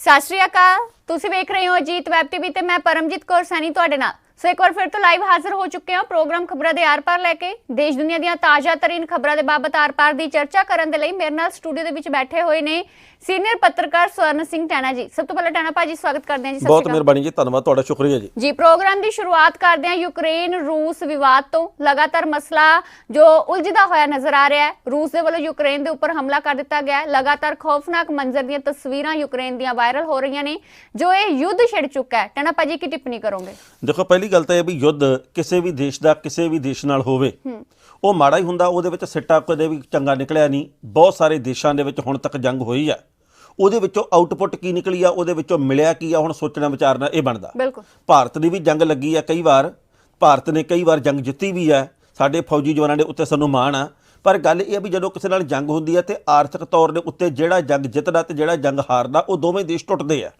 ਸਤਿ ਸ਼੍ਰੀ ਅਕਾਲ। ਤੁਸੀਂ ਵੇਖ ਰਹੇ ਹੋ ਅਜੀਤ ਵੈਬ ਟੀਵੀ ਤੇ ਮੈਂ ਪਰਮਜੀਤ ਕੌਰ ਸੈਣੀ ਤੁਹਾਡੇ ਨਾਲ। ਸੋ ਇੱਕ ਵਾਰ ਫਿਰ ਤੋਂ ਲਾਈਵ ਹਾਜ਼ਰ ਹੋ ਚੁੱਕੇ ਹਾਂ ਪ੍ਰੋਗਰਾਮ ਖਬਰਾਂ ਦੇ ਆਰ-ਪਾਰ ਲੈ ਕੇ। ਦੇਸ਼ ਦੁਨੀਆ ਦੀਆਂ ਤਾਜ਼ਾ ਤਰੀਨ ਖਬਰਾਂ ਦੇ ਬਾਬਤ ਆਰ-ਪਾਰ ਦੀ ਚਰਚਾ ਕਰਨ ਦੇ ਲਈ ਮੇਰੇ ਨਾਲ ਸਟੂਡੀਓ ਦੇ ਵਿੱਚ ਬੈਠੇ ਹੋਏ ਨੇ ਸੀਨੀਅਰ ਪੱਤਰਕਾਰ ਸਵਰਨ ਸਿੰਘ ਟੈਣਾ ਜੀ ਸਭ ਤੋਂ ਪਹਿਲਾਂ ਟੈਣਾ ਭਾਜੀ ਸਵਾਗਤ ਕਰਦੇ ਹਾਂ ਜੀ ਬਹੁਤ ਮਿਹਰਬਾਨੀ ਜੀ ਧੰਨਵਾਦ ਤੁਹਾਡਾ ਸ਼ੁਕਰੀਆ ਜੀ। ਜੀ ਪ੍ਰੋਗਰਾਮ ਦੀ ਸ਼ੁਰੂਆਤ ਕਰਦੇ ਹਾਂ ਯੂਕਰੇਨ ਰੂਸ ਵਿਵਾਦ ਤੋਂ। ਲਗਾਤਾਰ ਮਸਲਾ ਜੋ ਉਲਝਦਾ ਹੋਇਆ ਨਜ਼ਰ ਆ ਰਿਹਾ ਹੈ ਰੂਸ ਦੇ ਵੱਲੋਂ ਯੂਕਰੇਨ ਦੇ ਉੱਪਰ ਹਮਲਾ ਕਰ ਦਿੱਤਾ ਗਿਆ ਹੈ। ਲਗਾਤਾਰ ਖੌਫਨਾਕ ਮੰਜ਼ਰ ਦੀਆਂ ਤਸਵੀਰਾਂ ਯੂਕਰੇਨ ਦੀਆਂ ਵਾਇਰਲ ਹੋ ਰਹੀਆਂ ਨੇ ਜੋ ਇਹ ਯੁੱਧ ਛਿੜ ਚੁੱਕਾ ਹੈ। ਟਣਾ ਭਾਜੀ ਕੀ ਟਿੱਪਣੀ ਕਰੋਗੇ? ਦੇਖੋ ਪਹਿਲੀ ਗੱਲ ਤਾਂ ਇਹ ਵੀ ਯੁੱਧ ਕਿਸੇ ਵੀ ਦੇਸ਼ ਦਾ ਕਿਸੇ ਵੀ ਦੇਸ਼ ਨਾਲ ਹੋਵੇ ਉਹ ਮਾੜਾ ਹੀ ਹੁੰਦਾ ਉਹਦੇ ਵਿੱਚ ਸਿੱਟਾ ਕਦੇ ਵੀ ਚੰਗਾ ਨਿਕਲਿਆ ਨਹੀਂ। ਬਹੁਤ ਸਾਰੇ ਦੇਸ਼ਾਂ ਦੇ ਵਿੱਚ ਹੁਣ ਤੱਕ ਜੰਗ ਹੋਈ ਆ। ਉਹਦੇ ਵਿੱਚੋਂ ਆਊਟਪੁੱਟ ਕੀ ਨਿਕਲੀ ਆ ਉਹਦੇ ਵਿੱਚੋਂ ਮਿਲਿਆ ਕੀ ਆ ਹੁਣ ਸੋਚਣਾ ਵਿਚਾਰਨਾ ਇਹ ਬਣਦਾ। ਬਿਲਕੁਲ। ਭਾਰਤ ਦੀ ਵੀ ਜੰਗ ਲੱਗੀ ਆ ਕਈ ਵਾਰ ਭਾਰਤ ਨੇ ਕਈ ਵਾਰ ਜੰਗ ਜਿੱਤੀ ਵੀ ਆ ਸਾਡੇ ਫੌਜੀ ਜਵਾਨਾਂ ਦੇ ਉੱਤੇ ਸਾਨੂੰ ਮਾਣ ਆ ਪਰ ਗੱਲ ਇਹ ਆ ਵੀ ਜਦੋਂ ਕਿਸੇ ਨਾਲ ਜੰਗ ਹੁੰਦੀ ਆ ਤੇ ਆਰਥਿਕ ਤੌਰ ਦੇ ਉੱਤੇ ਜਿਹੜਾ ਜੰਗ ਜਿੱਤਦਾ ਤੇ ਜਿਹੜਾ ਜੰਗ ਹਾਰਦਾ ਉਹ ਦੋਵੇਂ ਦੇਸ਼ ਟੁੱਟਦੇ ਆ।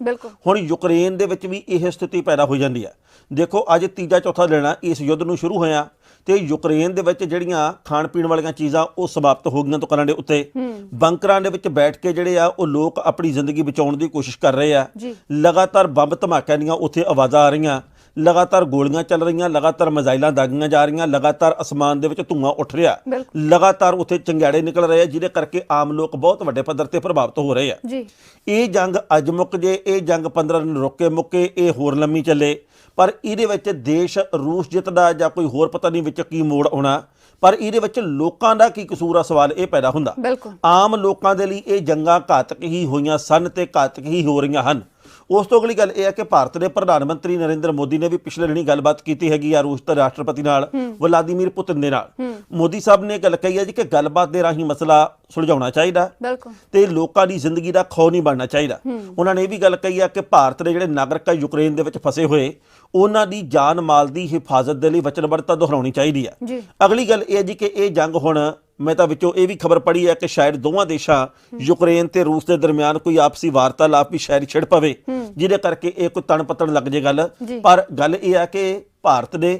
ਹੁਣ ਯੂਕਰੇਨ ਦੇ ਵਿੱਚ ਵੀ ਇਹ ਸਥਿਤੀ ਪੈਦਾ ਹੋ ਜਾਂਦੀ ਹੈ ਦੇਖੋ ਅੱਜ ਤੀਜਾ ਚੌਥਾ ਦਿਨ ਆ ਇਸ ਯੁੱਧ ਨੂੰ ਸ਼ੁਰੂ ਹੋਇਆ। ਤੇ ਯੂਕਰੇਨ ਦੇ ਵਿੱਚ ਜਿਹੜੀਆਂ ਖਾਣ ਪੀਣ ਵਾਲੀਆਂ ਚੀਜ਼ਾਂ ਉਹ ਸਮਾਪਤ ਹੋ ਗਈਆਂ ਦੁਕਾਨਾਂ ਦੇ ਉੱਤੇ। ਬੰਕਰਾਂ ਦੇ ਵਿੱਚ ਬੈਠ ਕੇ ਜਿਹੜੇ ਆ ਉਹ ਲੋਕ ਆਪਣੀ ਜ਼ਿੰਦਗੀ ਬਚਾਉਣ ਦੀ ਕੋਸ਼ਿਸ਼ ਕਰ ਰਹੇ ਆ। ਲਗਾਤਾਰ ਬੰਬ ਧਮਾਕਿਆਂ ਦੀਆਂ ਉੱਥੇ ਆਵਾਜ਼ਾਂ ਆ ਰਹੀਆਂ। ਲਗਾਤਾਰ ਗੋਲੀਆਂ ਚੱਲ ਰਹੀਆਂ ਲਗਾਤਾਰ ਮਿਜ਼ਾਈਲਾਂ ਦਾਗੀਆਂ ਜਾ ਰਹੀਆਂ ਲਗਾਤਾਰ ਅਸਮਾਨ ਦੇ ਵਿੱਚ ਧੂਆਂ ਉੱਠ ਰਿਹਾ। ਲਗਾਤਾਰ ਉੱਥੇ ਚੰਗਿਆੜੇ ਨਿਕਲ ਰਹੇ ਆ ਜਿਹਦੇ ਕਰਕੇ ਆਮ ਲੋਕ ਬਹੁਤ ਵੱਡੇ ਪੱਧਰ ਤੇ ਪ੍ਰਭਾਵਿਤ ਹੋ ਰਹੇ ਆ। ਜੀ। ਇਹ ਜੰਗ ਅੱਜ ਮੁੱਕ ਜੇ ਇਹ ਜੰਗ 15 ਦਿਨ ਰੁਕ ਮੁੱਕੇ ਇਹ ਹੋਰ ਲੰਮੀ ਚੱਲੇ। ਪਰ ਇਹਦੇ ਵਿੱਚ ਦੇਸ਼ ਰੂਸ ਜਿੱਤਦਾ ਜਾਂ ਕੋਈ ਹੋਰ ਪਤਾ ਨਹੀਂ ਵਿੱਚ ਕੀ ਮੋੜ ਆਉਣਾ ਪਰ ਇਹਦੇ ਵਿੱਚ ਲੋਕਾਂ ਦਾ ਕੀ ਕਸੂਰ ਆ ਸਵਾਲ ਇਹ ਪੈਦਾ ਹੁੰਦਾ। ਆਮ ਲੋਕਾਂ ਦੇ ਲਈ ਇਹ ਜੰਗਾਂ ਘਾਤਕ ਹੀ ਹੋਈਆਂ ਸਨ ਤੇ ਘਾਤਕ ਹੀ ਹੋ ਰਹੀਆਂ ਹਨ। ਉਸ ਤੋਂ ਅਗਲੀ ਗੱਲ ਇਹ ਹੈ ਕਿ ਭਾਰਤ ਦੇ ਪ੍ਰਧਾਨ ਮੰਤਰੀ ਨਰਿੰਦਰ ਮੋਦੀ ਨੇ ਵੀ ਪਿਛਲੇ ਦਿਨੀ ਗੱਲਬਾਤ ਕੀਤੀ ਹੈਗੀ ਆ ਰੂਸ ਦੇ ਰਾਸ਼ਟਰਪਤੀ ਨਾਲ ਵਲਾਦੀਮੀਰ ਪੁਤਿਨ ਦੇ ਨਾਲ। ਮੋਦੀ ਸਾਹਿਬ ਨੇ ਗੱਲ ਕਹੀ ਹੈ ਜੀ ਕਿ ਗੱਲਬਾਤ ਦੇ ਰਾਹੀਂ ਮਸਲਾ ਸੁਲਝਾਉਣਾ ਚਾਹੀਦਾ। ਤੇ ਲੋਕਾਂ ਦੀ ਜ਼ਿੰਦਗੀ ਦਾ ਖੌ ਨਹੀਂ ਬਣਨਾ ਚਾਹੀਦਾ। ਉਹਨਾਂ ਨੇ ਇਹ ਵੀ ਗੱਲ ਕਹੀ ਆ ਕਿ ਭਾਰਤ ਦੇ ਜਿਹੜੇ ਨਾਗਰਿਕ ਆ ਯੂਕਰੇਨ ਦੇ ਵਿੱਚ ਫਸੇ ਹੋਏ ਉਹਨਾਂ ਦੀ ਜਾਨ ਮਾਲ ਦੀ ਹਿਫਾਜ਼ਤ ਦੇ ਲਈ ਵਚਨਬੱਧਤਾ ਦੁਹਰਾਉਣੀ ਚਾਹੀਦੀ ਆ। ਜੀ। ਅਗਲੀ ਗੱਲ ਇਹ ਹੈ ਜੀ ਕਿ ਇਹ ਜੰਗ ਹੁਣ ਮੈਂ ਤਾਂ ਵਿੱਚੋਂ ਇਹ ਵੀ ਖਬਰ ਪੜ੍ਹੀ ਹੈ ਕਿ ਸ਼ਾਇਦ ਦੋਵਾਂ ਦੇਸ਼ਾਂ ਯੂਕਰੇਨ ਤੇ ਰੂਸ ਦੇ ਦਰਮਿਆਨ ਕੋਈ ਆਪਸੀ ਵਾਰਤਾਲਾਪ ਵੀ ਸ਼ਾਇਦ ਛਿੜ ਪਵੇ ਜਿਹਦੇ ਕਰਕੇ ਇਹ ਕੋਈ ਤਣ ਪਤਣ ਲੱਗ ਜੇ ਗੱਲ। ਪਰ ਗੱਲ ਇਹ ਆ ਕਿ ਭਾਰਤ ਦੇ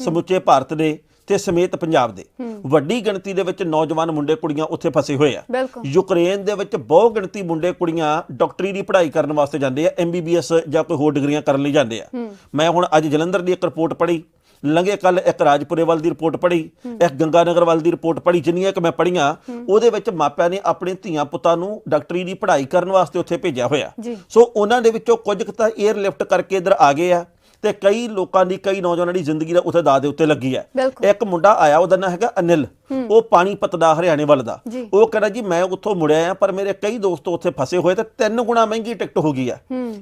ਸਮੁੱਚੇ ਭਾਰਤ ਦੇ ਤੇ ਸਮੇਤ ਪੰਜਾਬ ਦੇ ਵੱਡੀ ਗਿਣਤੀ ਦੇ ਵਿੱਚ ਨੌਜਵਾਨ ਮੁੰਡੇ ਕੁੜੀਆਂ ਉੱਥੇ ਫਸੇ ਹੋਏ ਆ। ਯੂਕਰੇਨ ਦੇ ਵਿੱਚ ਬਹੁ ਗਿਣਤੀ ਮੁੰਡੇ ਕੁੜੀਆਂ ਡਾਕਟਰੀ ਦੀ ਪੜ੍ਹਾਈ ਕਰਨ ਵਾਸਤੇ ਜਾਂਦੇ ਆ ਐਮਬੀਬੀਐਸ ਜਾਂ ਕੋਈ ਹੋਰ ਡਿਗਰੀਆਂ ਕਰਨ ਲਈ ਜਾਂਦੇ ਆ। ਮੈਂ ਹੁਣ ਅੱਜ ਜਲੰਧਰ ਦੀ ਇੱਕ ਰਿਪੋਰਟ ਪੜ੍ਹੀ। ਲੰਘੇ ਕੱਲ ਇੱਕ ਰਾਜਪੁਰੇ ਵੱਲ ਦੀ ਰਿਪੋਰਟ ਪੜ੍ਹੀ ਇੱਕ ਗੰਗਾਨਗਰ ਵੱਲ ਦੀ ਰਿਪੋਰਟ ਪੜ੍ਹੀ ਜਿੰਨੀਆਂ ਕਿ ਮੈਂ ਪੜ੍ਹੀਆਂ ਉਹਦੇ ਵਿੱਚ ਮਾਪਿਆਂ ਨੇ ਆਪਣੇ ਧੀਆਂ ਪੁੱਤਾਂ ਨੂੰ ਡਾਕਟਰੀ ਦੀ ਪੜ੍ਹਾਈ ਕਰਨ ਵਾਸਤੇ ਉੱਥੇ ਭੇਜਿਆ ਹੋਇਆ। ਸੋ ਉਹਨਾਂ ਦੇ ਵਿੱਚੋਂ ਕੁਝ ਕੁ ਤਾਂ 에ਅਰ ਲਿਫਟ ਕਰਕੇ ਇੱਧਰ ਆ ਗਏ ਆ ਤੇ ਕਈ ਲੋਕਾਂ ਦੀ ਕਈ ਨੌਜਵਾਨਾਂ ਦੀ ਜ਼ਿੰਦਗੀ ਦਾ ਉੱਥੇ ਦਾਅ ਦੇ ਉੱਤੇ ਲੱਗੀ ਹੈ ਇੱਕ ਮੁੰਡਾ ਆਇਆ ਉਹਦਾ ਨਾਂ ਹੈਗਾ ਅਨਿਲ। ਉਹ ਪਾਣੀਪਤ ਦਾ ਹਰਿਆਣੇ ਵੱਲ ਦਾ। ਉਹ ਕਹਿੰਦਾ ਜੀ ਮੈਂ ਉੱਥੋਂ ਮੁੜਿਆ ਆ ਪਰ ਮੇਰੇ ਕਈ ਦੋਸਤ ਉੱਥੇ ਫਸੇ ਹੋਏ ਤੇ ਤਿੰਨ ਗੁਣਾ ਮਹਿੰਗੀ ਟਿਕਟ ਹੋ ਗਈ ਆ।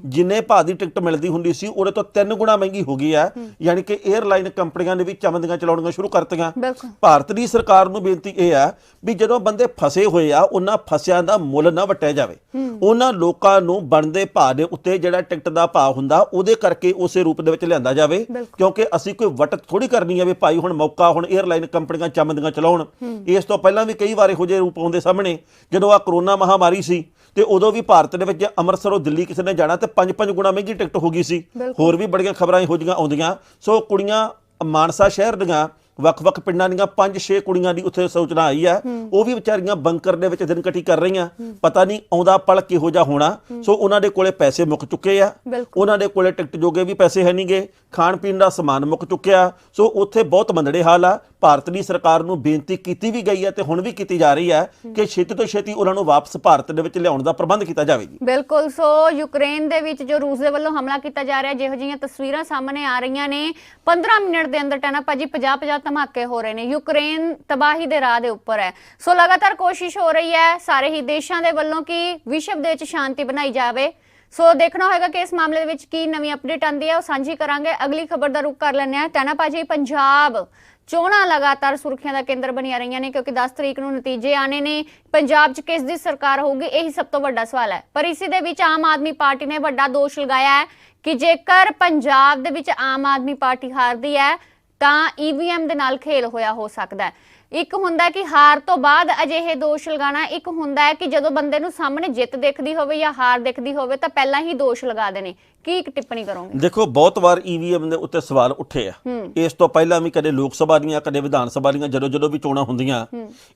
ਜਿੰਨੇ ਭਾਅ ਦੀ ਟਿਕਟ ਮਿਲਦੀ ਹੁੰਦੀ ਸੀ ਉਹਦੇ ਤੋਂ ਤਿੰਨ ਗੁਣਾ ਮਹਿੰਗੀ ਹੋ ਗਈ ਆ। ਯਾਨੀ ਕਿ 에ਅਰਲਾਈਨ ਕੰਪਨੀਆਂ ਨੇ ਵੀ ਚਮੰਦੀਆਂ ਚਲਾਉਣੀਆਂ ਸ਼ੁਰੂ ਕਰਤੀਆਂ। ਭਾਰਤ ਦੀ ਸਰਕਾਰ ਨੂੰ ਬੇਨਤੀ ਇਹ ਆ ਵੀ ਜਦੋਂ ਬੰਦੇ ਫਸੇ ਹੋਏ ਆ ਉਹਨਾਂ ਫਸਿਆਂ ਦਾ ਮੁੱਲ ਨਾ ਵਟਿਆ ਜਾਵੇ। ਉਹਨਾਂ ਲੋਕਾਂ ਨੂੰ ਬਣਦੇ ਭਾਅ ਦੇ ਉੱਤੇ ਜਿਹੜਾ ਟਿਕਟ ਦਾ ਭਾਅ ਹੁੰਦਾ ਉਹਦੇ ਕਰਕੇ ਉਸੇ ਰੂਪ ਦੇ ਵਿੱਚ ਲਿਆਂਦਾ ਜਾਵੇ। ਕਿਉਂਕਿ ਅਸੀਂ ਕੋਈ ਵਟ ਥੋੜੀ ਕਰਨੀ ਆ ਵੀ ਭਾਈ ਹੁਣ ਮੌਕਾ ਹੁਣ 에ਅਰਲਾਈਨ ਕੰਪਨੀਆਂ ਚਮੰਦੀਆਂ ਚਲਾਉਣ ਇਸ ਤੋਂ ਪਹਿਲਾਂ ਵੀ ਕਈ ਵਾਰ ਇਹੋ ਜਿਹੇ ਰੂਪ ਆਉਂਦੇ ਸਾਹਮਣੇ ਜਦੋਂ ਆ ਕਰੋਨਾ ਮਹਾਮਾਰੀ ਸੀ ਤੇ ਉਦੋਂ ਵੀ ਭਾਰਤ ਦੇ ਵਿੱਚ ਅੰਮ੍ਰਿਤਸਰੋਂ ਦਿੱਲੀ ਕਿਸੇ ਨੇ ਜਾਣਾ ਤੇ 5-5 ਗੁਣਾ ਮਹਿੰਗੀ ਟਿਕਟ ਹੋ ਗਈ ਸੀ। ਹੋਰ ਵੀ ਬੜੀਆਂ ਖਬਰਾਂ ਇਹੋ ਜਿਹੀਆਂ ਆਉਂਦੀਆਂ। ਸੋ ਕੁੜੀਆਂ ਮਾਨਸਾ ਸ਼ਹਿਰ ਦੀਆਂ ਵੱਖ-ਵੱਖ ਪਿੰਡਾਂ ਦੀਆਂ 5-6 ਕੁੜੀਆਂ ਦੀ ਉੱਥੇ ਸੂਚਨਾ ਆਈ ਆ। ਉਹ ਵੀ ਵਿਚਾਰੀਆਂ ਬੰਕਰ ਦੇ ਵਿੱਚ ਦਿਨ ਕਟੀ ਕਰ ਰਹੀਆਂ। ਪਤਾ ਨਹੀਂ ਆਉਂਦਾ ਪਲ ਕਿਹੋ ਜਿਹਾ ਹੋਣਾ। ਸੋ ਉਹਨਾਂ ਦੇ ਕੋਲੇ ਪੈਸੇ ਮੁੱਕ ਚੁੱਕੇ ਆ। ਉਹਨਾਂ ਦੇ ਕੋਲੇ ਟਿਕਟ ਜੋਗੇ ਵੀ ਪੈਸੇ ਹੈ ਨਹੀਂਗੇ ਖਾਣ ਪੀਣ ਦਾ ਸਮਾਨ ਮੁੱਕ ਚੁੱਕਿਆ। ਸੋ ਉੱਥੇ ਬਹੁਤ ਮੰਦੜੇ ਹਾਲ ਆ। ਭਾਰਤ ਦੀ ਸਰਕਾਰ ਨੂੰ ਬੇਨਤੀ ਕੀਤੀ ਵੀ ਗਈ ਹੈ ਤੇ ਹੁਣ ਵੀ ਕੀਤੀ ਜਾ ਰਹੀ ਹੈ ਕਿ ਛੇਤੀ ਤੋਂ ਛੇਤੀ ਉਹਨਾਂ ਨੂੰ ਵਾਪਸ ਭਾਰਤ ਦੇ ਵਿੱਚ ਲਿਆਉਣ ਦਾ ਪ੍ਰਬੰਧ ਕੀਤਾ ਜਾਵੇ ਜੀ ਬਿਲਕੁਲ ਸੋ ਯੂਕਰੇਨ ਦੇ ਵਿੱਚ ਜੋ ਰੂਸ ਦੇ ਵੱਲੋਂ ਹਮਲਾ ਕੀਤਾ ਜਾ ਰਿਹਾ ਜਿਹੋ ਜਿਹੀਆਂ ਤਸਵੀਰਾਂ ਸਾਹਮਣੇ ਆ ਰਹੀਆਂ ਨੇ। 15 ਮਿੰਟ ਦੇ ਅੰਦਰ ਟਨਾ ਭਾਜੀ 50-50 ਧਮਾਕੇ ਹੋ ਰਹੇ ਨੇ। ਯੂਕਰੇਨ ਤਬਾਹੀ ਦੇ ਰਾਹ ਦੇ ਉੱਪਰ ਹੈ। ਸੋ ਲਗਾਤਾਰ ਕੋਸ਼ਿਸ਼ ਹੋ ਰਹੀ ਹੈ ਸਾਰੇ ਹੀ ਦੇਸ਼ਾਂ ਦੇ ਵੱਲੋਂ ਕਿ ਵਿਸ਼ਵ ਦੇ ਵਿੱਚ ਸ਼ਾਂਤੀ ਬਣਾਈ ਜਾਵੇ। ਸੋ ਦੇਖਣਾ ਹੋਏਗਾ ਕਿ ਇਸ ਮਾਮਲੇ ਦੇ ਵਿੱਚ ਕੀ ਨਵੀਂ ਅਪਡੇਟ ਆਂਦੀ ਹੈ। ਉਹ ਸਾਂਝੀ ਕਰਾਂਗੇ। ਅਗਲੀ ਖਬਰ ਦਾ ਰੁਖ ਕਰ ਲੈਂਦੇ ਆ ਟਨਾ ਭਾਜੀ ਪੰਜਾਬ ਚੋਣਾਂ ਲਗਾਤਾਰ ਸੁਰਖੀਆਂ ਦਾ ਕੇਂਦਰ ਬਣੀਆਂ ਰਹੀਆਂ ਨੇ ਕਿਉਂਕਿ 10 ਤਰੀਕ ਨੂੰ ਨਤੀਜੇ ਆਣੇ ਨੇ। ਪੰਜਾਬ 'ਚ ਕਿਸ ਦੀ ਸਰਕਾਰ ਹੋਊਗੀ, ਇਹੀ ਸਭ ਤੋਂ ਵੱਡਾ ਸਵਾਲ ਹੈ। ਪਰ ਇਸੇ ਦੇ ਵਿੱਚ ਆਮ ਆਦਮੀ ਪਾਰਟੀ ਨੇ ਵੱਡਾ ਦੋਸ਼ ਲਗਾਇਆ ਹੈ ਕਿ ਜੇਕਰ ਪੰਜਾਬ ਦੇ ਵਿੱਚ ਆਮ ਆਦਮੀ ਪਾਰਟੀ ਹਾਰਦੀ ਹੈ, ਤਾਂ ਈਵੀਐਮ ਦੇ ਨਾਲ ਖੇਲ ਹੋਇਆ ਹੋ ਸਕਦਾ ਹੈ। ਇੱਕ ਹੁੰਦਾ ਕਿ ਹਾਰ ਤੋਂ ਬਾਅਦ ਅਜਿਹੇ ਦੋਸ਼ ਲਗਾਉਣਾ ਇੱਕ ਹੁੰਦਾ ਹੈ ਕਿ ਜਦੋਂ ਬੰਦੇ ਨੂੰ ਸਾਹਮਣੇ ਜਿੱਤ ਦਿਖਦੀ ਹੋਵੇ ਜਾਂ ਹਾਰ ਦਿਖਦੀ ਹੋਵੇ ਤਾਂ ਪਹਿਲਾਂ ਹੀ ਦੋਸ਼ ਲਗਾ ਦੇਣੇ। ਕੀ ਇੱਕ ਟਿੱਪਣੀ ਕਰੋਗੇ? ਦੇਖੋ ਬਹੁਤ ਵਾਰ ਈਵੀਐਮ ਦੇ ਉੱਤੇ ਸਵਾਲ ਉੱਠੇ ਆ। ਇਸ ਤੋਂ ਪਹਿਲਾਂ ਵੀ ਕਦੇ ਲੋਕ ਸਭਾ ਦੀਆਂ ਕਦੇ ਵਿਧਾਨ ਸਭਾ ਦੀਆਂ ਜਦੋਂ ਜਦੋਂ ਵੀ ਚੋਣਾਂ ਹੁੰਦੀਆਂ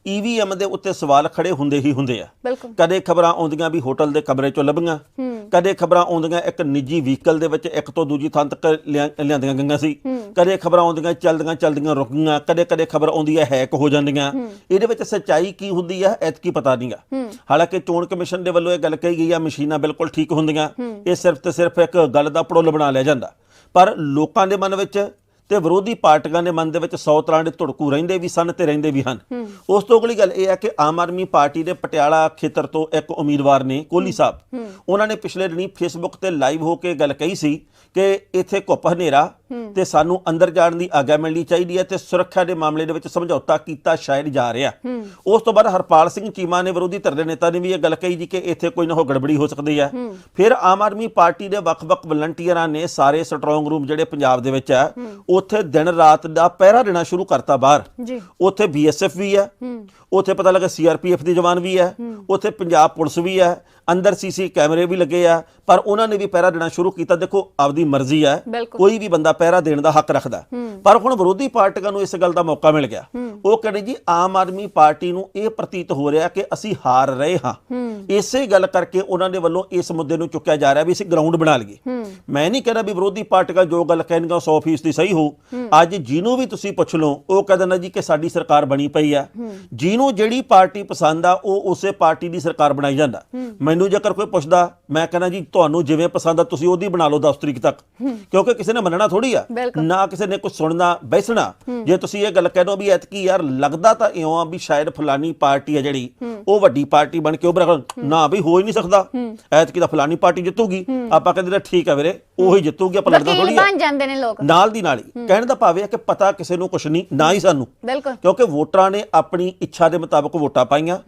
ਈਵੀਐਮ ਦੇ ਉੱਤੇ ਸਵਾਲ ਖੜੇ ਹੁੰਦੇ ਹੀ ਹੁੰਦੇ ਆ। ਕਦੇ ਖਬਰਾਂ ਆਉਂਦੀਆਂ ਵੀ ਹੋਟਲ ਦੇ ਕਮਰੇ ਚੋਂ ਲੱਭੀਆਂ ਕਦੇ ਖਬਰਾਂ ਆਉਂਦੀਆਂ ਇੱਕ ਨਿੱਜੀ ਵਹੀਕਲ ਦੇ ਵਿੱਚ ਇੱਕ ਤੋਂ ਦੂਜੀ ਥਾਂ ਤੱਕ ਲਿਆ- ਲਿਆਂਦੀਆਂ ਗਈਆਂ ਸੀ। ਕਦੇ ਖਬਰਾਂ ਆਉਂਦੀਆਂ ਚਲਦੀਆਂ ਚਲਦੀਆਂ ਰੁਕ ਗਈਆਂ ਕਦੇ ਕਦੇ ਖਬਰ ਆਉਂਦੀ ਹੈ ਹੈਕ ਹੋ ਜਾਂਦੀਆਂ। ਇਹਦੇ ਵਿੱਚ ਸੱਚਾਈ ਕੀ ਹੁੰਦੀ ਹੈ ਐਤਕੀ ਪਤਾ ਨਹੀਂਗਾ। ਹਾਲਾਂਕਿ ਚੋਣ ਕਮਿਸ਼ਨ ਦੇ ਵੱਲੋਂ ਇਹ ਗੱਲ ਕਹੀ ਗਈ ਆ ਮਸ਼ੀਨਾਂ ਬਿਲਕੁਲ ਠੀਕ ਹੁੰਦੀਆਂ। ਇਹ ਸਿਰਫ ਤੇ ਸਿਰਫ ਇੱਕ ਗੱਲ ਦਾ ਪੜੋਲ ਬਣਾ ਲਿਆ ਜਾਂਦਾ। ਪਰ ਲੋਕਾਂ ਦੇ ਮਨ ਵਿੱਚ ਤੇ ਵਿਰੋਧੀ ਪਾਰਟੀਆਂ ਦੇ ਮਨ ਦੇ ਵਿੱਚ 100 ਤਰ੍ਹਾਂ ਦੇ ਧੜਕੂ ਰਹਿੰਦੇ ਵੀ ਸਨ ਤੇ ਰਹਿੰਦੇ ਵੀ ਹਨ। ਉਸ ਤੋਂ ਅਗਲੀ ਗੱਲ ਇਹ ਹੈ ਕਿ ਆਮ ਆਦਮੀ ਪਾਰਟੀ ਦੇ ਪਟਿਆਲਾ ਖੇਤਰ ਤੋਂ ਇੱਕ ਉਮੀਦਵਾਰ ਨੇ ਕੋਹਲੀ ਸਾਹਿਬ। ਉਹਨਾਂ ਨੇ ਪਿਛਲੇ ਦਿਨੀ ਫੇਸਬੁੱਕ ਤੇ ਲਾਈਵ ਹੋ ਕੇ ਗੱਲ ਕਹੀ ਸੀ ਕਿ ਇੱਥੇ ਘੁੱਪ ਹਨੇਰਾ ਤੇ ਸਾਨੂੰ ਅੰਦਰ ਜਾਣ ਦੀ ਆਗਿਆ ਮਿਲਣੀ ਚਾਹੀਦੀ ਹੈ ਤੇ ਸੁਰੱਖਿਆ ਦੇ ਮਾਮਲੇ ਦੇ ਵਿੱਚ ਸਮਝੌਤਾ ਕੀਤਾ ਸ਼ਾਇਦ ਜਾ ਰਿਹਾ। ਉਸ ਤੋਂ ਬਾਅਦ ਹਰਪਾਲ ਸਿੰਘ ਚੀਮਾ ਨੇ ਵਿਰੋਧੀ ਧਿਰ ਦੇ ਨੇਤਾ ਨੇ ਵੀ ਇਹ ਗੱਲ ਕਹੀ ਜੀ ਕਿ ਇੱਥੇ ਕੋਈ ਨਾ ਹੋ ਗੜਬੜੀ ਹੋ ਸਕਦੀ ਹੈ। ਫਿਰ ਆਮ ਆਦਮੀ ਪਾਰਟੀ ਦੇ ਵੱਖ-ਵੱਖ ਵਲੰਟੀਅਰਾਂ ਨੇ ਸਾਰੇ ਸਟਰੋਂਗ ਰੂਮ ਜਿਹੜੇ ਪੰਜਾਬ ਦੇ ਵਿੱਚ ਹੈ ਉੱਥੇ ਦਿਨ ਰਾਤ ਦਾ ਪਹਿਰਾ ਦੇਣਾ ਸ਼ੁਰੂ ਕਰਤਾ ਬਾਹਰ। ਜੀ। ਉੱਥੇ ਬੀਐਸਐਫ ਵੀ ਹੈ। ਉੱਥੇ ਪਤਾ ਲੱਗਾ ਸੀਆਰਪੀਐਫ ਦੇ ਜਵਾਨ ਵੀ ਹੈ। ਉੱਥੇ ਪੰਜਾਬ ਪੁਲਿਸ ਵੀ ਹੈ। ਅੰਦਰ ਸੀਸੀ ਕੈਮਰੇ ਵੀ ਲੱਗੇ ਆ। ਪਰ ਉਹਨਾਂ ਨੇ ਵੀ ਪਹਿਰਾ ਦੇਣਾ ਸ਼ੁਰੂ ਕੀਤਾ। ਦੇਖੋ ਆਪਦੀ ਮਰਜ਼ੀ ਹੈ। ਕੋਈ ਵੀ ਬੰਦਾ ਪਹਿਰਾ ਦੇਣ ਦਾ ਹੱਕ ਰੱਖਦਾ। ਪਰ ਹੁਣ ਵਿਰੋਧੀ ਪਾਰਟੀਆਂ ਨੂੰ ਇਸ ਗੱਲ ਦਾ ਮੌਕਾ ਮਿਲ ਗਿਆ। ਉਹ ਕਹਿੰਦੇ ਜੀ ਆਮ ਆਦਮੀ ਪਾਰਟੀ ਨੂੰ ਇਹ ਪ੍ਰਤੀਤ ਹੋ ਰਿਹਾ ਕਿ ਅਸੀਂ ਹਾਰ ਰਹੇ ਹਾਂ। ਇਸੇ ਗੱਲ ਕਰਕੇ ਉਹਨਾਂ ਦੇ ਵੱਲੋਂ ਇਸ ਮੁੱਦੇ ਨੂੰ ਚੁੱਕਿਆ ਜਾ ਰਿਹਾ ਵੀ ਅਸੀਂ ਗਰਾਊਂਡ ਬਣਾ ਲਈਏ। ਮੈਂ ਨਹੀਂ ਕਹਿੰਦਾ ਵੀ ਵਿਰੋਧੀ ਪਾਰਟੀਆਂ ਜੋ ਗੱਲ ਕਹਿਣਗੀਆਂ 100% ਦੀ ਸਹੀ ਹੋ ਅੱਜ ਜਿਹਨੂੰ ਵੀ ਤੁਸੀਂ ਪੁੱਛ ਲਓ ਉਹ ਕਹਿੰਦਾ ਨਾ ਜੀ ਕਿ ਸਾਡੀ ਸਰਕਾਰ ਬਣੀ ਪਈ ਆ। ਜਿਹਨੂੰ ਜਿਹੜੀ ਪਾਰਟੀ ਪਸੰਦ ਆ ਉਹ ਉਸੇ ਪਾਰਟੀ ਦੀ ਸਰਕਾਰ ਬਣਾਈ ਜਾਂਦਾ। ਮੈਨੂੰ ਜੇਕਰ ਕੋਈ ਪੁੱਛਦਾ ਮੈਂ ਕਹਿੰਦਾ ਜੀ ਤੁਹਾਨੂੰ ਜਿਵੇਂ ਪਸੰਦ ਆ ਤੁਸੀਂ ਉਹਦੀ ਬਣਾ ਲਓ 10 ਤਰੀਕ ਤੱਕ। ਕਿਉਂਕਿ ਕਿਸੇ ਨੇ ਮੰਨਣਾ ਥੋੜੀ ਆ। ਨਾ ਕਿਸੇ ਨੇ ਕੁਝ ਸੁਣਨਾ ਬੈਸਣਾ। ਜੇ ਤੁਸੀਂ ਇਹ ਗੱਲ ਕਹਿ ਦੋ ਵੀ ਐਤਕੀ ਯਾਰ ਲੱਗਦਾ ਤਾਂ ਇਉਂ ਆ ਵੀ ਸ਼ਾਇਦ ਫਲਾਨੀ ਪਾਰਟੀ ਆ ਜਿਹੜੀ ਉਹ ਵੱਡੀ ਪਾਰਟੀ ਬਣ ਕੇ ਉਭਰ ਨਾ ਵੀ ਹੋ ਹੀ ਨਹੀਂ ਸਕਦਾ। ਐਤਕੀ ਤਾਂ ਫਲਾਨੀ ਪਾਰਟੀ ਜਿੱਤੂਗੀ। ਆਪਾਂ ਕਹਿੰਦੇ ਤਾਂ ਠੀਕ ਆ ਵੀਰੇ ਉਹੀ ਜਿੱਤੂਗੀ ਆਪਾਂ ਵਕੀਲ ਥੋੜੀ ਆ। ਬਣ ਜਾਂਦੇ ਨੇ ਲੋਕ। ਨਾਲ ਦੀ ਨਾਲ ਹੀ। ਕਹਿਣ ਦਾ ਭਾਵ ਇਹ ਹੈ ਕਿ ਪਤਾ ਕਿਸੇ ਨੂੰ ਕੁਝ ਨਹੀਂ ਨਾ ਹੀ ਸਾਨੂੰ। ਬਿਲਕੁਲ। ਕਿਉਂਕਿ ਵੋਟਰਾਂ ਨੇ ਆਪਣੀ ਇੱਛਾ ਦੇ ਮੁਤਾਬਕ ਵੋਟਾਂ ਪਾਈਆਂ।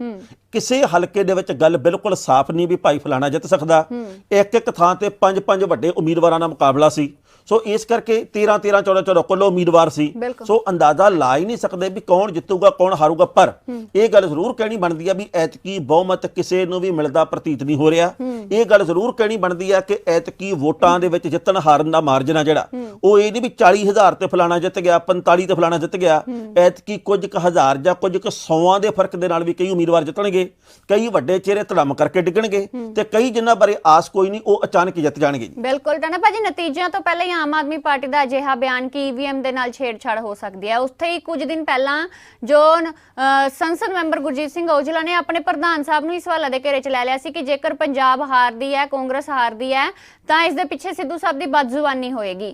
ਕਿਸੇ ਹਲਕੇ ਦੇ ਵਿੱਚ ਗੱਲ ਬਿਲਕੁਲ ਸਾਫ਼ ਨਹੀਂ ਵੀ ਭਾਈ ਫਲਾਣਾ ਜਿੱਤ ਸਕਦਾ। ਇੱਕ ਇੱਕ ਥਾਂ ਤੇ ਪੰਜ ਪੰਜ ਵੱਡੇ ਉਮੀਦਵਾਰਾਂ ਦਾ ਮੁਕਾਬਲਾ ਸੀ। ਸੋ ਇਸ ਕਰਕੇ 13 13 14 14 ਕੋਲੋਂ ਉਮੀਦਵਾਰ ਸੀ। ਸੋ ਅੰਦਾਜ਼ਾ ਲਾ ਹੀ ਨਹੀਂ ਸਕਦੇ ਵੀ ਕੌਣ ਜਿੱਤੂਗਾ ਕੌਣ ਹਾਰੂਗਾ ਪਰ ਇਹ ਗੱਲ ਜ਼ਰੂਰ ਕਹਿਣੀ ਬਣਦੀ ਆ ਵੀ ਐਤਕੀ ਬਹੁਮਤ ਕਿਸੇ ਨੂੰ ਵੀ ਮਿਲਦਾ ਪ੍ਰਤੀਤ ਨਹੀਂ ਹੋ ਰਿਹਾ। ਇਹ ਗੱਲ ਜ਼ਰੂਰ ਕਹਿਣੀ ਬਣਦੀ ਆ ਕਿ ਐਤਕੀ ਵੋਟਾਂ ਦੇ ਵਿੱਚ ਜਿੱਤਣ ਹਾਰਨ ਦਾ ਮਾਰਜਨ ਆ ਜਿਹੜਾ। ਉਹ ਇਹ ਨਹੀਂ ਵੀ 40000 ਤੇ ਫਲਾਣਾ ਜਿੱਤ ਗਿਆ 45 ਤੇ ਫਲਾਣਾ ਜਿੱਤ ਗਿਆ। ਐਤਕੀ ਕੁਝ ਕੁ ਹਜ਼ਾਰ ਜਾਂ ਕੁਝ ਕੁ ਸੌਆਂ ਦੇ ਫ਼ਰਕ ਦੇ ਨਾਲ ਵੀ ਕਈ ਉਮੀਦਵਾਰ ਜਿੱਤਣਗੇ। ਕਈ ਵੱਡੇ ਚਿਹਰੇ ਧੜਮ ਕਰਕੇ ਡਿੱਗਣਗੇ ਤੇ ਕਈ ਜਿਨ੍ਹਾਂ ਬਾਰੇ ਆਸ ਕੋਈ ਨਹੀਂ ਉਹ ਅਚਾਨਕ ਜਿੱਤ ਜਾਣਗੇ ਬਿਲਕੁਲ। ਟਾਣਾ ਭਾਜੀ ਨਤੀਜਿਆਂ ਤੋਂ ਪਹਿਲਾਂ ਹੀ ਆਮ ਆਦਮੀ ਪਾਰਟੀ ਦਾ ਅਜਿਹਾ ਬਿਆਨ ਕਿ ਈਵੀਐਮ ਦੇ ਨਾਲ ਛੇੜਛਾੜ ਹੋ ਸਕਦੀ ਹੈ। ਉੱਥੇ ਹੀ ਕੁਝ ਦਿਨ ਪਹਿਲਾਂ ਜੋ ਅ, ਸੰਸਦ ਮੈਂਬਰ ਗੁਰਜੀਤ ਸਿੰਘ ਔਜਲਾ ਨੇ ਆਪਣੇ ਪ੍ਰਧਾਨ ਸਾਹਿਬ ਨੂੰ ਇਸ ਸਵਾਲਾਂ ਦੇ ਘੇਰੇ ਚ ਲੈ ਲਿਆ ਸੀ ਕਿ ਜੇਕਰ ਪੰਜਾਬ ਹਾਰਦੀ ਹੈ ਕਾਂਗਰਸ ਹਾਰਦੀ ਹੈ ਤਾਂ ਇਸ ਦੇ ਪਿੱਛੇ ਸਿੱਧੂ ਸਾਹਿਬ ਦੀ ਬਦਜ਼ੁਬਾਨੀ ਹੋਏਗੀ।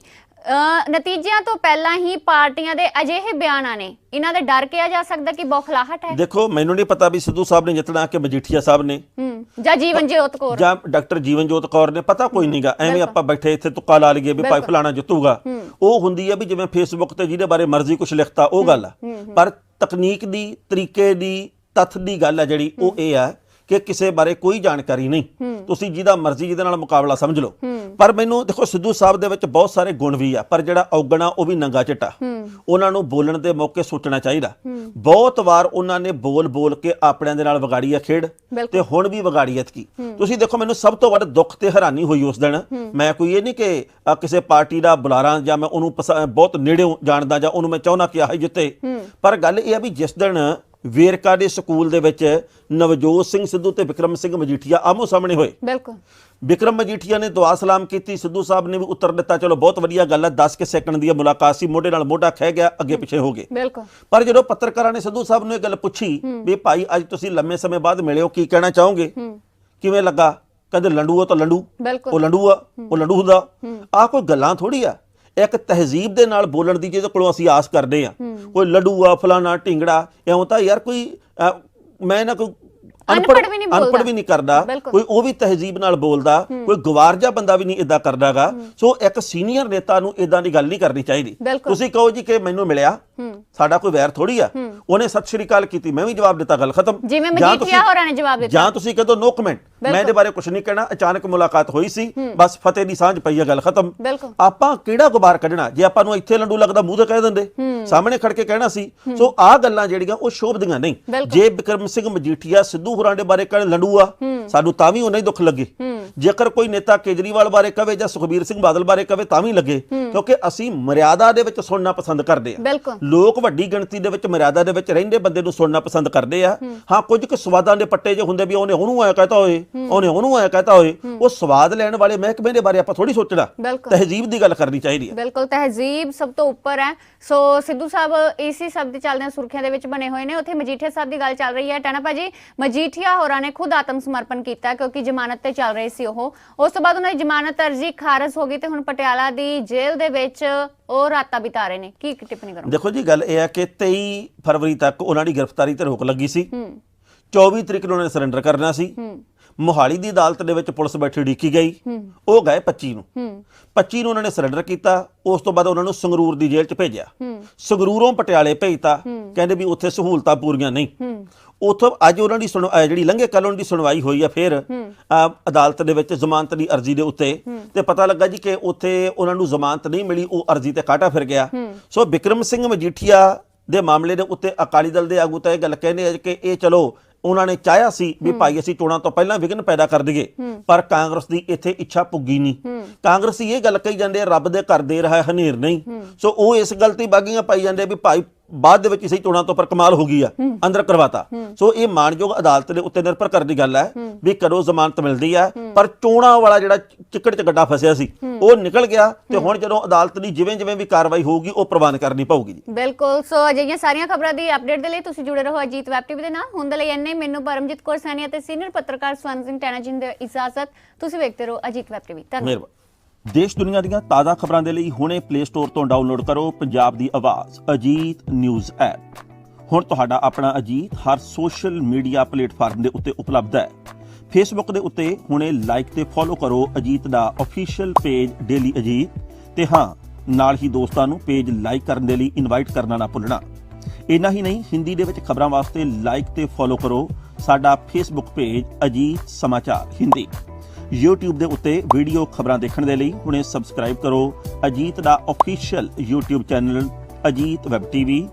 ਨਤੀਜਿਆਂ ਤੋਂ ਪਹਿਲਾਂ ਹੀ ਪਾਰਟੀਆਂ ਦੇ ਅਜਿਹੇ ਬਿਆਨਾਂ ਨੇ ਇਹਨਾਂ ਦੇ ਡਰ ਕਿਹਾ ਜਾ ਸਕਦਾ ਕਿ ਬੌਖਲਾਹਟ ਹੈ? ਦੇਖੋ ਮੈਨੂੰ ਨਹੀਂ ਪਤਾ ਵੀ ਸਿੱਧੂ ਸਾਹਿਬ ਨੇ ਜਿੱਤਣਾ ਕਿ ਮਜੀਠੀਆ ਸਾਹਿਬ ਨੇ। ਹੂੰ ਜਾਂ ਜੀਵਨ ਜੋਤ ਕੌਰ। ਜਾਂ ਡਾਕਟਰ ਜੀਵਨਜੋਤ ਕੌਰ ਨੇ ਪਤਾ ਕੋਈ ਨਹੀਂਗਾ। ਐਵੇਂ ਆਪਾਂ ਬੈਠੇ ਇੱਥੇ ਤੁੱਕਾ ਲਾ ਲਈਏ ਵੀ ਭਾਈ ਫਲਾਣਾ ਜਿੱਤੂਗਾ। ਉਹ ਹੁੰਦੀ ਹੈ ਵੀ ਜਿਵੇਂ ਫੇਸਬੁੱਕ ਤੇ ਜਿਹਦੇ ਬਾਰੇ ਮਰਜ਼ੀ ਕੁਝ ਲਿਖਤਾ ਉਹ ਗੱਲ ਆ। ਪਰ ਤਕਨੀਕ ਦੀ ਤਰੀਕੇ ਦੀ ਤੱਥ ਦੀ ਗੱਲ ਆ ਜਿਹੜੀ ਉਹ ਇਹ ਆ ਕਿ ਕਿਸੇ ਬਾਰੇ ਕੋਈ ਜਾਣਕਾਰੀ ਨਹੀਂ। ਤੁਸੀਂ ਜਿਹਦਾ ਮਰਜ਼ੀ ਜਿਹਦੇ ਨਾਲ ਮੁਕਾਬਲਾ ਸਮਝ ਲਓ। ਪਰ ਮੈਨੂੰ ਦੇਖੋ ਸਿੱਧੂ ਸਾਹਿਬ ਦੇ ਵਿੱਚ ਬਹੁਤ ਸਾਰੇ ਗੁਣ ਵੀ ਆ ਪਰ ਜਿਹੜਾ ਔਗਣਾ ਉਹ ਵੀ ਨੰਗਾ ਚਿੱਟਾ। ਉਹਨਾਂ ਨੂੰ ਬੋਲਣ ਦੇ ਮੌਕੇ ਸੋਚਣਾ ਚਾਹੀਦਾ। ਬਹੁਤ ਵਾਰ ਉਹਨਾਂ ਨੇ ਬੋਲ ਬੋਲ ਕੇ ਆਪਣਿਆਂ ਦੇ ਨਾਲ ਵਿਗਾੜੀ ਆ ਖੇਡ। ਤੇ ਹੁਣ ਵੀ ਵਿਗਾੜੀ ਐਤਕੀ ਤੁਸੀਂ ਦੇਖੋ ਮੈਨੂੰ ਸਭ ਤੋਂ ਵੱਧ ਦੁੱਖ ਤੇ ਹੈਰਾਨੀ ਹੋਈ ਉਸ ਦਿਨ। ਮੈਂ ਕੋਈ ਇਹ ਨਹੀਂ ਕਿ ਕਿਸੇ ਪਾਰਟੀ ਦਾ ਬੁਲਾਰਾ ਜਾਂ ਮੈਂ ਉਹਨੂੰ ਬਹੁਤ ਨੇੜਿਓਂ ਜਾਣਦਾ ਜਾਂ ਉਹਨੂੰ ਮੈਂ ਚਾਹੁੰਦਾ ਕਿ ਆਹ ਜਿੱਤੇ। ਪਰ ਗੱਲ ਇਹ ਆ ਵੀ ਜਿਸ ਦਿਨ ਵੇਰਕਾ ਦੇ ਸਕੂਲ ਦੇ ਵਿੱਚ ਨਵਜੋਤ ਸਿੰਘ ਸਿੱਧੂ ਤੇ ਵਿਕਰਮ ਸਿੰਘ ਮਜੀਠੀਆ ਆਮੋ ਸਾਹਮਣੇ ਹੋਏ। ਬਿਲਕੁਲ। ਵਿਕਰਮ ਮਜੀਠੀਆ ਨੇ ਦੁਆ ਸਲਾਮ ਕੀਤੀ ਸਿੱਧੂ ਸਾਹਿਬ ਨੇ ਵੀ ਉੱਤਰ ਦਿੱਤਾ ਚਲੋ ਬਹੁਤ ਵਧੀਆ ਗੱਲ ਹੈ 10 ਕਿ ਸੈਕਿੰਡ ਦੀ ਮੁਲਾਕਾਤ ਸੀ ਮੋਢੇ ਨਾਲ ਮੋਢਾ ਖਹਿ ਗਿਆ ਅੱਗੇ ਪਿੱਛੇ ਹੋ ਗਏ। ਬਿਲਕੁਲ। ਪਰ ਜਦੋਂ ਪੱਤਰਕਾਰਾਂ ਨੇ ਸਿੱਧੂ ਸਾਹਿਬ ਨੂੰ ਇਹ ਗੱਲ ਪੁੱਛੀ ਵੀ ਭਾਈ ਅੱਜ ਤੁਸੀਂ ਲੰਮੇ ਸਮੇਂ ਬਾਅਦ ਮਿਲੇ ਹੋ ਕੀ ਕਹਿਣਾ ਚਾਹੋਗੇ? ਕਿਵੇਂ ਲੱਗਾ? ਕਹਿੰਦੇ ਲੰਡੂ ਆ ਤਾਂ ਲੰਡੂ ਉਹ ਲੰਡੂ ਆ ਉਹ ਲੰਡੂ ਹੁੰਦਾ। ਆ ਕੋਈ ਗੱਲਾਂ ਥੋੜੀ ਆ? ਇੱਕ ਤਹਿਜ਼ੀਬ ਦੇ ਨਾਲ ਬੋਲਣ ਦੀ ਜਿਹਦੇ ਕੋਲੋਂ ਅਸੀਂ ਆਸ ਕਰਦੇ ਆ ਕੋਈ ਲੱਡੂ ਆ ਫਲਾਣਾ ਢਿੰਗੜਾ ਇਉਂ ਤਾਂ ਯਾਰ ਕੋਈ ਮੈਂ ਨਾ ਕੋਈ ਅਨਪੜ੍ਹ ਵੀ ਨਹੀਂ ਬੋਲਦਾ। ਅਨਪੜ੍ਹ ਵੀ ਨਹੀਂ ਕਰਦਾ। ਕੋਈ ਉਹ ਵੀ ਤਹਿਜ਼ੀਬ ਨਾਲ ਬੋਲਦਾ ਕੋਈ ਗਵਾਰਜਾ ਬੰਦਾ ਵੀ ਨਹੀਂ ਇਦਾਂ ਕਰਦਾਗਾ। ਸੋ ਇੱਕ ਸੀਨੀਅਰ ਨੇਤਾ ਨੂੰ ਇਦਾਂ ਦੀ ਗੱਲ ਨਹੀਂ ਕਰਨੀ ਚਾਹੀਦੀ। ਤੁਸੀਂ ਕਹੋ ਜੀ ਕਿ ਮੈਨੂੰ ਮਿਲਿਆ ਸਾਡਾ ਕੋਈ ਵੈਰ ਥੋੜੀ ਆ। ਉਹਨੇ ਸਤਿ ਸ਼੍ਰੀ ਅਕਾਲ ਕੀਤੀ ਮੈਂ ਵੀ ਜਵਾਬ ਦਿੱਤਾ ਗੱਲ ਖਤਮ। ਜਿਵੇਂ ਜਾਂ ਮਜੀਠੀਆ ਹੋਰਾਂ ਨੇ ਜਵਾਬ ਦਿੱਤਾ। ਜਾਂ ਤੁਸੀਂ ਕਹੋ ਨੋ ਕਮੈਂਟ ਮੈਂ ਇਹਦੇ ਬਾਰੇ ਕੁਝ ਨਹੀਂ ਕਹਿਣਾ। ਅਚਾਨਕ ਮੁਲਾਕਾਤ ਹੋਈ ਸੀ। ਬਸ ਫਤਿਹ ਦੀ ਸਾਂਝ ਪਈ ਹੈ ਗੱਲ ਖਤਮ। ਆਪਾਂ ਕਿਹੜਾ ਗੁਬਾਰ ਕੱਢਣਾ? ਜੇ ਆਪਾਂ ਨੂੰ ਇੱਥੇ ਲੰਡੂ ਲੱਗਦਾ ਮੂੰਹ ਤੇ ਕਹਿ ਦਿੰਦੇ। ਸਾਹਮਣੇ ਖੜ ਕੇ ਕਹਿਣਾ ਸੀ। ਸੋ ਆਹ ਗੱਲਾਂ ਜਿਹੜੀਆਂ ਉਹ ਸ਼ੋਭਦੀਆਂ ਨਹੀਂ। ਜੇ ਬਿਕਰਮ ਸਿੰਘ ਮਜੀਠੀਆ ਸਿੱਧੂ ਹੋਰਾਂ ਦੇ ਬਾਰੇ ਕਹਿਣ ਲੰਡੂ ਆ। ਸਾਨੂੰ ਤਾਂ ਵੀ ਉਹਨਾਂ ਹੀ ਦੁੱਖ ਲੱਗੇ। ਜੇਕਰ ਕੋਈ ਨੇਤਾ ਕੇਜਰੀਵਾਲ ਬਾਰੇ ਕਵੇ ਜਾਂ ਸੁਖਬੀਰ ਸਿੰਘ ਬਾਦਲ ਬਾਰੇ ਕਵੇ ਤਾਂ ਵੀ ਲੱਗੇ। ਕਿਉਂਕਿ ਅਸੀਂ ਮਰਿਆਦਾ ਦੇ ਵਿੱਚ ਸੁਣਨਾ ਪਸੰਦ ਕਰਦੇ ਆ। ਲੋਕ ਵੱਡੀ ਗਿਣਤੀ ਦੇ ਵਿੱਚ ਮਰਿਆਦਾ ਦੇ ਵਿੱਚ ਰਹਿੰਦੇ ਬੰਦੇ ਨੂੰ ਸੁਣਨਾ ਪਸੰਦ ਕਰਦੇ ਆ। ਹਾਂ। ਕੁਝ ਕੁ ਸਵਾਦਾਂ ਦੇ ਪੱਟੇ ਜੇ ਹੁੰਦੇ ਵੀ ਉਹਨੇ ਉਹਨੂੰ ਆਇਆ ਕਹਤਾ ਹੋਏ ਉਹਨੇ ਉਹਨੂੰ ਆਇਆ ਕਹਤਾ ਹੋਏ ਉਹ ਸਵਾਦ ਲੈਣ ਵਾਲੇ ਮਹਿਕਮੇ ਦੇ ਬਾਰੇ ਆਪਾਂ ਥੋੜੀ ਸੋਚਣਾ। ਤਹਿਜ਼ੀਬ ਦੀ ਗੱਲ ਕਰਨੀ ਚਾਹੀਦੀ ਹੈ ਬਿਲਕੁਲ ਤਹਿਜ਼ੀਬ ਸਭ ਤੋਂ ਉੱਪਰ ਹੈ। ਸੋ ਸਿੱਧੂ ਸਾਹਿਬ ਇਸੀ ਸਭ ਦੇ ਚੱਲਦੇ ਸੁਰਖੀਆਂ ਦੇ ਵਿੱਚ ਬਣੇ ਹੋਏ ਨੇ। ਉੱਥੇ ਮਜੀਠੀਆ ਸਾਹਿਬ ਦੀ ਗੱਲ ਚੱਲ ਰਹੀ ਹੈ। ਟਾਣਾ ਭਾਜੀ ਮਜੀਠੀਆ ਹੋਰਾਂ ਨੇ ਖੁਦ ਆਤਮ ਸਮਰਪਣ ਕੀਤਾ ਕਿਉਂਕਿ ਜ਼ਮਾਨਤ ਤੇ ਚੱਲ ਰਹੇ ਸੀ ਉਹ। ਉਸ ਤੋਂ ਬਾਅਦ ਉਹਨਾਂ ਦੀ ਜ਼ਮਾਨਤ ਅਰਜ਼ੀ ਖਾਰਜ ਹੋ ਗਈ ਤੇ ਹੁਣ ਪਟਿਆਲਾ ਦੀ ਜੇਲ੍ਹ ਦੇ ਵਿੱਚ ਉਹ ਰਾਤਾਂ ਬਿਤਾ ਰਹੇ ਨੇ। ਕੀ ਟਿੱਪਣੀ ਕਰੋ ਦੇਖੋ ਜੀ ਗੱਲ ਇਹ ਹੈ ਕਿ 23 ਫਰਵਰੀ ਤੱਕ ਉਹਨਾਂ ਦੀ ਗ੍ਰਿਫਤਾਰੀ ਤੇ ਰੋਕ ਲੱਗੀ ਸੀ। ਹੂੰ। 24 ਤਰੀਕ ਨੂੰ ਉਹਨਾਂ ਨੇ ਸਰੈਂਡਰ ਕਰਨਾ ਸੀ। ਮੋਹਾਲੀ ਦੀ ਅਦਾਲਤ ਦੇ ਵਿੱਚ ਪੁਲਿਸ ਬੈਠੀ ਢੀਕੀ ਗਈ। ਉਹ ਗਏ 25 ਨੂੰ। ਹੂੰ। 25 ਨੂੰ ਉਹਨਾਂ ਨੇ ਸਰੈਂਡਰ ਕੀਤਾ। ਉਸ ਤੋਂ ਬਾਅਦ ਉਹਨਾਂ ਨੂੰ ਸੰਗਰੂਰ ਦੀ ਜੇਲ੍ਹ 'ਚ ਭੇਜਿਆ। ਸੰਗਰੂਰੋਂ ਪਟਿਆਲੇ ਭੇਜਤਾ। ਕਹਿੰਦੇ ਵੀ ਉੱਥੇ ਸਹੂਲਤਾਂ ਪੂਰੀਆਂ ਨਹੀਂ। ਉਥੋਂ ਅੱਜ ਉਹਨਾਂ ਦੀ ਜਿਹੜੀ ਲੰਘੇ ਕੱਲ ਉਹਨਾਂ ਦੀ ਸੁਣਵਾਈ ਹੋਈ ਆ ਫਿਰ ਅਦਾਲਤ ਦੇ ਵਿੱਚ ਜ਼ਮਾਨਤ ਦੀ ਅਰਜ਼ੀ ਦੇ ਉੱਤੇ। ਤੇ ਪਤਾ ਲੱਗਾ ਜੀ ਕਿ ਉੱਥੇ ਉਹਨਾਂ ਨੂੰ ਜ਼ਮਾਨਤ ਨਹੀਂ ਮਿਲੀ ਉਹ ਅਰਜ਼ੀ ਤੇ ਕਾਟਾ ਫਿਰ ਗਿਆ। ਸੋ ਬਿਕਰਮ ਸਿੰਘ ਮਜੀਠੀਆ ਦੇ ਮਾਮਲੇ ਦੇ ਉੱਤੇ ਅਕਾਲੀ ਦਲ ਦੇ ਆਗੂ ਤਾਂ ਇਹ ਗੱਲ ਕਹਿੰਦੇ ਆ ਕਿ ਇਹ ਚਲੋ ਉਹਨਾਂ ਨੇ ਚਾਹਿਆ ਸੀ ਵੀ ਭਾਈ ਅਸੀਂ ਚੋਣਾਂ ਤੋਂ ਪਹਿਲਾਂ ਵਿਘਨ ਪੈਦਾ ਕਰ ਦਈਏ ਪਰ ਕਾਂਗਰਸ ਦੀ ਇੱਥੇ ਇੱਛਾ ਪੁੱਗੀ ਨਹੀਂ। ਕਾਂਗਰਸੀ ਇਹ ਗੱਲ ਕਹੀ ਜਾਂਦੇ ਰੱਬ ਦੇ ਘਰ ਦੇ ਰਿਹਾ ਹਨੇਰ ਨਹੀਂ। ਸੋ ਉਹ ਇਸ ਗੱਲ ਤੇ ਬਾਗੀਆਂ ਪਾਈ ਜਾਂਦੇ ਵੀ ਭਾਈ ਬਾਅਦ ਦੇ ਵਿੱਚ ਇਸੇ ਚੋਣਾਂ ਤੋਂ ਪਰ ਕਮਾਲ ਹੋ ਗਈ ਆ ਅੰਦਰ ਕਰਵਾਤਾ। ਸੋ ਇਹ ਮਾਨਯੋਗ ਅਦਾਲਤ ਦੇ ਉੱਤੇ ਨਿਰਭਰ ਕਰਨ ਦੀ ਗੱਲ ਹੈ ਵੀ ਕਦੋਂ ਜ਼ਮਾਨਤ ਮਿਲਦੀ ਆ ਪਰ ਚੋਣਾਂ ਵਾਲਾ ਜਿਹੜਾ ਚਿੱਕੜ ਚ ਗੱਡਾ ਫਸਿਆ ਸੀ ਉਹ ਨਿਕਲ ਗਿਆ ਤੇ ਹੁਣ ਜਦੋਂ ਅਦਾਲਤ ਦੀ ਜਿਵੇਂ ਜਿਵੇਂ ਵੀ ਕਾਰਵਾਈ ਹੋਊਗੀ ਉਹ ਪ੍ਰਵਾਨ ਕਰਨੀ ਪਊਗੀ ਜੀ। ਬਿਲਕੁਲ ਸੋ ਅਜਿਹੀਆਂ ਸਾਰੀਆਂ ਖਬਰਾਂ ਦੀ ਅਪਡੇਟ ਦੇ ਲਈ ਤੁਸੀਂ ਜੁੜੇ ਰਹੋ ਅਜੀਤ ਵੈਬ ਟੀਵੀ ਦੇ ਨਾਲ। ਹੁਣ ਦੇ ਲਈ ਇੰਨੇ ਮੈਨੂੰ ਪਰਮਜੀਤ ਕੌਰ ਸੈਣੀ ਅਤੇ ਸੀਨੀਅਰ ਪੱਤਰਕਾਰ ਸਵਰਨ ਸਿੰਘ ਟੈਨਾ ਜੀ ਦੇ ਇਜਾਜ਼ਤ। ਤੁਸੀਂ ਵੇਖਦੇ ਰਹੋ ਅਜੀਤ ਵੈਬ ਟੀਵੀ ਧੰਨਵਾਦ। ਦੇਸ਼ ਦੁਨੀਆ ਦੀਆਂ ਤਾਜ਼ਾ ਖਬਰਾਂ ਦੇ ਲਈ ਹੁਣੇ ਪਲੇ ਸਟੋਰ ਤੋਂ ਡਾਊਨਲੋਡ ਕਰੋ ਪੰਜਾਬ ਦੀ ਆਵਾਜ਼, ਅਜੀਤ ਨਿਊਜ਼ ਐਪ। ਹੁਣ ਤੁਹਾਡਾ ਆਪਣਾ ਅਜੀਤ ਹਰ ਸੋਸ਼ਲ ਮੀਡੀਆ ਪਲੇਟਫਾਰਮ ਦੇ ਉੱਤੇ ਉਪਲਬਧ ਹੈ। ਫੇਸਬੁੱਕ ਦੇ ਉੱਤੇ ਹੁਣੇ ਲਾਈਕ ਤੇ ਫੋਲੋ ਕਰੋ ਅਜੀਤ ਦਾ ਅਫੀਸ਼ੀਅਲ ਪੇਜ ਡੇਲੀ ਅਜੀਤ ਤੇ ਹਾਂ, ਨਾਲ ਹੀ ਦੋਸਤਾਂ ਨੂੰ ਪੇਜ ਲਾਈਕ ਕਰਨ ਦੇ ਲਈ ਇਨਵਾਈਟ ਕਰਨਾ ਨਾ ਭੁੱਲਣਾ। ਇੰਨਾ ਹੀ ਨਹੀਂ, ਹਿੰਦੀ ਦੇ ਵਿੱਚ ਖਬਰਾਂ ਵਾਸਤੇ ਲਾਈਕ ਤੇ ਫੋਲੋ ਕਰੋ ਸਾਡਾ ਫੇਸਬੁੱਕ ਪੇਜ ਅਜੀਤ ਸਮਾਚਾਰ, ਹਿੰਦੀ। YouTube ਦੇ ਉੱਤੇ ਵੀਡੀਓ ਖਬਰਾਂ ਦੇਖਣ ਦੇ ਲਈ ਹੁਣੇ ਸਬਸਕ੍ਰਾਈਬ ਕਰੋ। ਅਜੀਤ ਦਾ official YouTube channel Ajit web TV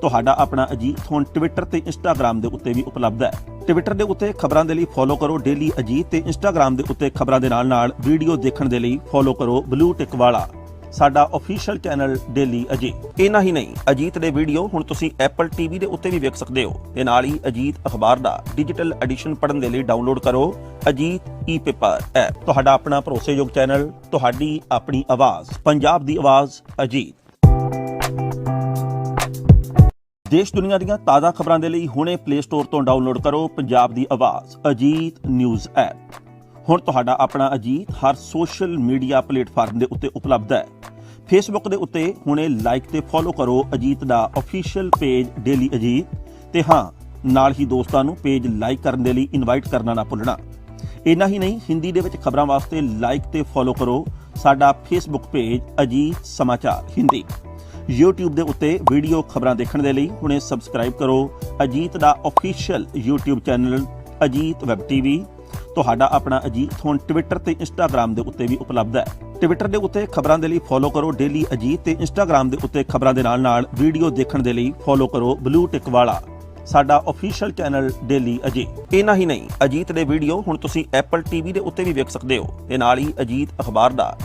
ਤੁਹਾਡਾ ਆਪਣਾ ਅਜੀਤ ਹੁਣ ਟਵਿੱਟਰ ਤੇ ਇੰਸਟਾਗ੍ਰam ਦੇ ਉੱਤੇ ਵੀ ਉਪਲਬਧ ਹੈ। ਟਵਿੱਟਰ ਦੇ ਉੱਤੇ ਖਬਰਾਂ ਦੇ ਲਈ ਫੋਲੋ ਕਰੋ ਡੇਲੀ ਅਜੀਤ ਤੇ ਇੰਸਟਾਗ੍ਰam ਦੇ ਉੱਤੇ ਖਬਰਾਂ ਦੇ ਨਾਲ ਨਾਲ ਵੀਡੀਓ ਦੇਖਣ ਦੇ ਲਈ ਫੋਲੋ ਕਰੋ ਬਲੂ ਟਿਕ ਵਾਲਾ। ਸਾਡਾ ਅਫੀਸ਼ੀਅਲ ਚੈਨਲ ਡੇਲੀ ਅਜੀਤ। ਇਹਨਾਂ ਹੀ ਨਹੀਂ, ਅਜੀਤ ਦੇ ਵੀਡੀਓ ਹੁਣ ਤੁਸੀਂ Apple TV ਦੇ ਉੱਤੇ ਵੀ ਵੇਖ ਸਕਦੇ ਹੋ। ਤੇ ਨਾਲ ਹੀ ਅਜੀਤ ਅਖਬਾਰ ਦਾ ਡਿਜੀਟਲ ਐਡੀਸ਼ਨ ਪੜ੍ਹਨ ਦੇ ਲਈ ਡਾਊਨਲੋਡ ਕਰੋ ਅਜੀਤ ਈ-ਪੇਪਰ ਐਪ ਤੁਹਾਡਾ ਆਪਣਾ ਭਰੋਸੇਯੋਗ ਚੈਨਲ ਤੁਹਾਡੀ ਆਪਣੀ ਆਵਾਜ਼, ਪੰਜਾਬ ਦੀ ਆਵਾਜ਼, ਅਜੀਤ। ਦੇਸ਼ ਦੁਨੀਆ ਦੀਆਂ ਤਾਜ਼ਾ ਖਬਰਾਂ ਦੇ ਲਈ ਹੁਣੇ ਪਲੇ ਸਟੋਰ ਤੋਂ ਡਾਊਨਲੋਡ ਕਰੋ ਪੰਜਾਬ ਦੀ ਆਵਾਜ਼, ਅਜੀਤ ਨਿਊਜ਼ ਐਪ ਹੁਣ ਤੁਹਾਡਾ ਆਪਣਾ ਅਜੀਤ ਹਰ ਸੋਸ਼ਲ ਮੀਡੀਆ ਪਲੇਟਫਾਰਮ ਦੇ ਉੱਤੇ ਉਪਲਬਧ ਹੈ। ਫੇਸਬੁੱਕ ਦੇ ਉੱਤੇ ਹੁਣੇ ਲਾਈਕ ਤੇ ਫੋਲੋ ਕਰੋ ਅਜੀਤ ਦਾ ਅਫੀਸ਼ੀਅਲ ਪੇਜ ਡੇਲੀ ਅਜੀਤ ਤੇ ਹਾਂ, ਨਾਲ ਹੀ ਦੋਸਤਾਂ ਨੂੰ ਪੇਜ ਲਾਈਕ ਕਰਨ ਦੇ ਲਈ ਇਨਵਾਈਟ ਕਰਨਾ ਨਾ ਭੁੱਲਣਾ। ਇੰਨਾ ਹੀ ਨਹੀਂ, ਹਿੰਦੀ ਦੇ ਵਿੱਚ ਖਬਰਾਂ ਵਾਸਤੇ ਲਾਈਕ ਤੇ ਫੋਲੋ ਕਰੋ ਸਾਡਾ ਫੇਸਬੁੱਕ ਪੇਜ ਅਜੀਤ ਸਮਾਚਾਰ ਹਿੰਦੀ। YouTube ਦੇ ਉੱਤੇ ਵੀਡੀਓ ਖਬਰਾਂ ਦੇਖਣ ਦੇ ਲਈ ਹੁਣੇ ਸਬਸਕ੍ਰਾਈਬ ਕਰੋ ਅਜੀਤ ਦਾ official YouTube channel Ajit web TV ਤੁਹਾਡਾ ਆਪਣਾ ਅਜੀਤ ਹੁਣ ਟਵਿੱਟਰ ਤੇ ਇੰਸਟਾਗ੍ਰam ਦੇ ਉੱਤੇ ਵੀ ਉਪਲਬਧ ਹੈ। ਟਵਿੱਟਰ ਦੇ ਉੱਤੇ ਖਬਰਾਂ ਦੇ ਲਈ ਫੋਲੋ ਕਰੋ ਡੇਲੀ ਅਜੀਤ ਤੇ ਇੰਸਟਾਗ੍ਰam ਦੇ ਉੱਤੇ ਖਬਰਾਂ ਦੇ ਨਾਲ ਨਾਲ ਵੀਡੀਓ ਦੇਖਣ ਦੇ ਲਈ ਫੋਲੋ ਕਰੋ ਬਲੂ ਟਿਕ ਵਾਲਾ। ਸਾਡਾ ਅਫੀਸ਼ੀਅਲ ਚੈਨਲ ਡੇਲੀ ਅਜੀਤ ਇਹਨਾਂ ਹੀ ਨਹੀਂ, ਅਜੀਤ ਦੇ ਵੀਡੀਓ ਹੁਣ ਤੁਸੀਂ Apple TV ਦੇ ਉੱਤੇ ਵੀ ਵੇਖ ਸਕਦੇ ਹੋ। ਤੇ ਨਾਲ ਹੀ ਅਜੀਤ ਅਖਬਾਰ ਦਾ